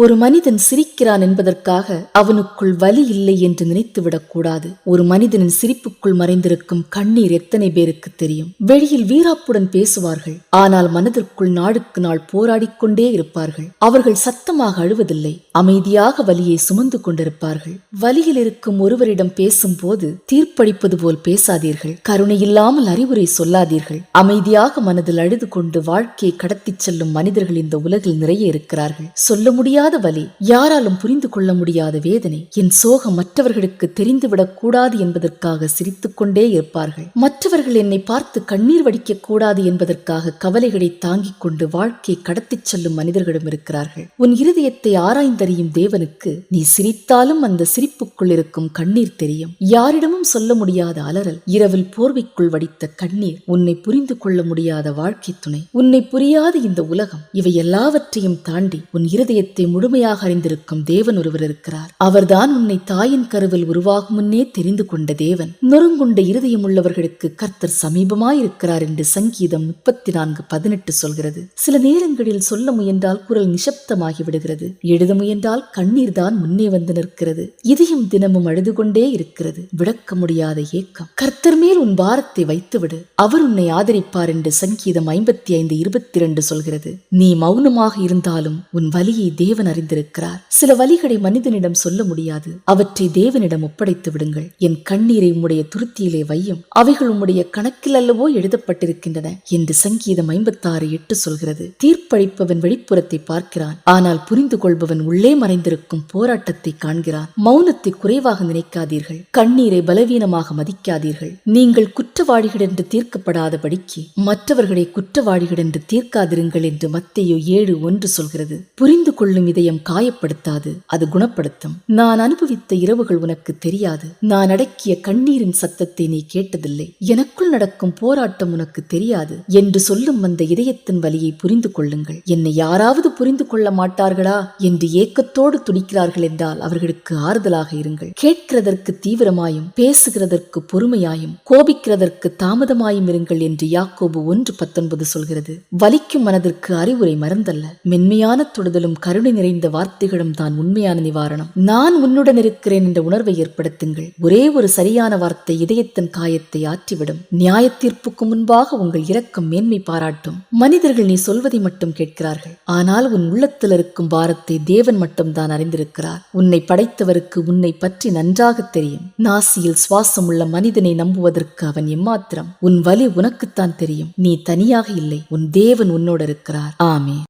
ஒரு மனிதன் சிரிக்கிறான் என்பதற்காக அவனுக்குள் வலி இல்லை என்று நினைத்துவிடக் கூடாது. ஒரு மனிதனின் சிரிப்புக்குள் மறைந்திருக்கும் கண்ணீர் எத்தனை பேருக்கு தெரியும்? வெளியில் வீராப்புடன் பேசுவார்கள். ஆனால் மனதிற்குள் நாளுக்கு நாள் போராடிக் கொண்டே இருப்பார்கள். அவர்கள் சத்தமாக அழுவதில்லை. அமைதியாக வலியை சுமந்து கொண்டிருப்பார்கள். வலியில் இருக்கும் ஒருவரிடம் பேசும்போது தீர்ப்பளிப்பது போல் பேசாதீர்கள். கருணையில்லாமல் அறிவுரை சொல்லாதீர்கள். அமைதியாக மனதில் அழுது கொண்டு வாழ்க்கையை கடத்திச் செல்லும் மனிதர்கள் இந்த உலகில் நிறைய இருக்கிறார்கள். சொல்ல முடியாத வலி யாராலும் புரிந்து கொள்ள முடியாத வேதனை. என் சோகம் மற்றவர்களுக்கு தெரிந்துவிடக் கூடாது என்பதற்காக சிரித்துக் கொண்டே இருப்பார்கள். மற்றவர்கள் என்னை பார்த்து கண்ணீர் வடிக்க கூடாது என்பதற்காக கவலைகளை தாங்கிக் கொண்டு வாழ்க்கையை கடத்திச் செல்லும் மனிதர்களும் இருக்கிறார்கள். உன் இருதயத்தை ஆராய்ந்தறியும் தேவனுக்கு நீ சிரித்தாலும் அந்த சிரிப்புக்குள் இருக்கும் கண்ணீர் தெரியும். யாரிடமும் சொல்ல முடியாத அலறல் இரவில் போர்வைக்குள் வடித்த கண்ணீர் உன்னை புரிந்து கொள்ள முடியாத வாழ்க்கை துணை. உன்னை புரியாத இந்த உலகம் இவை எல்லாவற்றையும் தாண்டி உன் இருதயத்தை முழுமையாக அறிந்திருக்கும் தேவன் ஒருவர் இருக்கிறார். அவர்தான் உன்னை தாயின் கருவில் உருவாகும் முன்னே தெரிந்து கொண்ட தேவன். நொறுங்குண்ட இருதயம் உள்ளவர்களுக்கு கர்த்தர் சமீபமாயிருக்கிறார் என்று சங்கீதம் முப்பத்தி நான்கு பதினெட்டு சொல்கிறது. சில நேரங்களில் சொல்ல முயன்றால் குரல் நிசப்தமாகி விடுகிறது. எழுத முயன்றால் கண்ணீர் தான் முன்னே வந்து நிற்கிறது. இதயம் தினமும் அழுது கொண்டே இருக்கிறது. விளக்க முடியாத ஏக்கம். கர்த்தர் மேல் உன் பாரத்தை வைத்துவிடு. அவர் உன்னை ஆதரிப்பார் என்று சங்கீதம் ஐம்பத்தி ஐந்து இருபத்தி இரண்டு சொல்கிறது. நீ மௌனமாக இருந்தாலும் உன் வலியை தேவன் அறிந்திருக்கிறார். சில வலிகளை மனிதனிடம் சொல்ல முடியாது. அவற்றை தேவனிடம் ஒப்படைத்து விடுங்கள். என் கண்ணீரை உம்முடைய துருத்தியிலே வையும். அவைகள் உம்முடைய கணக்கில் அல்லவோ எழுதப்பட்டிருக்கின்றன என்று சங்கீதம் ஐம்பத்தாறு எட்டு சொல்கிறது. தீர்ப்பளிப்பவன் வெளிப்புறத்தை பார்க்கிறான். ஆனால் புரிந்து கொள்பவன் உள்ளே மறைந்திருக்கும் போராட்டத்தை காண்கிறான். மௌனத்தை குறைவாக நினைக்காதீர்கள். கண்ணீரை பலவீனமாக மதிக்காதீர்கள். நீங்கள் குற்றவாளிகள் என்று தீர்க்கப்படாதபடிக்கு மற்றவர்களை குற்றவாளிகள் என்று தீர்க்காதிருங்கள் என்று மத்தையோ ஏழு ஒன்று சொல்கிறது. புரிந்து கொள்ளும் இதயம் காயப்படுத்தாது அது குணப்படுத்தும். நான் அனுபவித்த இரவுகள் உனக்கு தெரியாது. நான் அடக்கிய கண்ணீரின் சத்தத்தை நீ கேட்டதில்லை. எனக்குள் நடக்கும் போராட்டம் உனக்கு தெரியாது. என்று சொல்லும் அந்த இதயத்தின் வலியை புரிந்து கொள்ளுங்கள். என்னை யாராவது புரிந்து கொள்ள மாட்டார்களா? என்று ஏக்கத்தோடு துடிக்கிறார்கள் என்றால் அவர்களுக்கு ஆறுதலாக இருங்கள். கேட்கிறதற்கு தீவிரமாயும் பேசுகிறதற்கு பொறுமையாயும் கோபிக்கிறதற்கு தாமதமாயும் இருங்கள் என்று யாக்கோபு ஒன்று பத்தொன்பது சொல்கிறது. வலிக்கும் மனதிற்கு அறிவுரை மறந்தல்ல மென்மையான தொடுதலும் கருணை நிறைந்த வார்த்தைகளும் தான் உண்மையான நிவாரணம். நான் உன்னுடன் இருக்கிறேன் என்ற உணர்வை ஏற்படுத்துங்கள். ஒரே ஒரு சரியான வார்த்தை இதயத்தின் காயத்தை ஆற்றிவிடும். நியாய தீர்ப்புக்கு முன்பாக உங்கள் இரக்கம் மேன்மை பாராட்டும். மனிதர்கள் நீ சொல்வதை மட்டும் கேட்கிறார்கள். ஆனால் உன் உள்ளத்தில் இருக்கும் பாரத்தை தேவன் மட்டும்தான் அறிந்திருக்கிறார். உன்னை படைத்தவருக்கு உன்னை பற்றி நன்றாக தெரியும். நாசியில் சுவாசம் உள்ள மனிதனை நம்புவதற்கு அவன் எம்மாத்திரம். உன் வலி உனக்குத்தான் தெரியும். நீ தனியாக இல்லை. உன் தேவன் உன்னோடு இருக்கிறார். ஆமே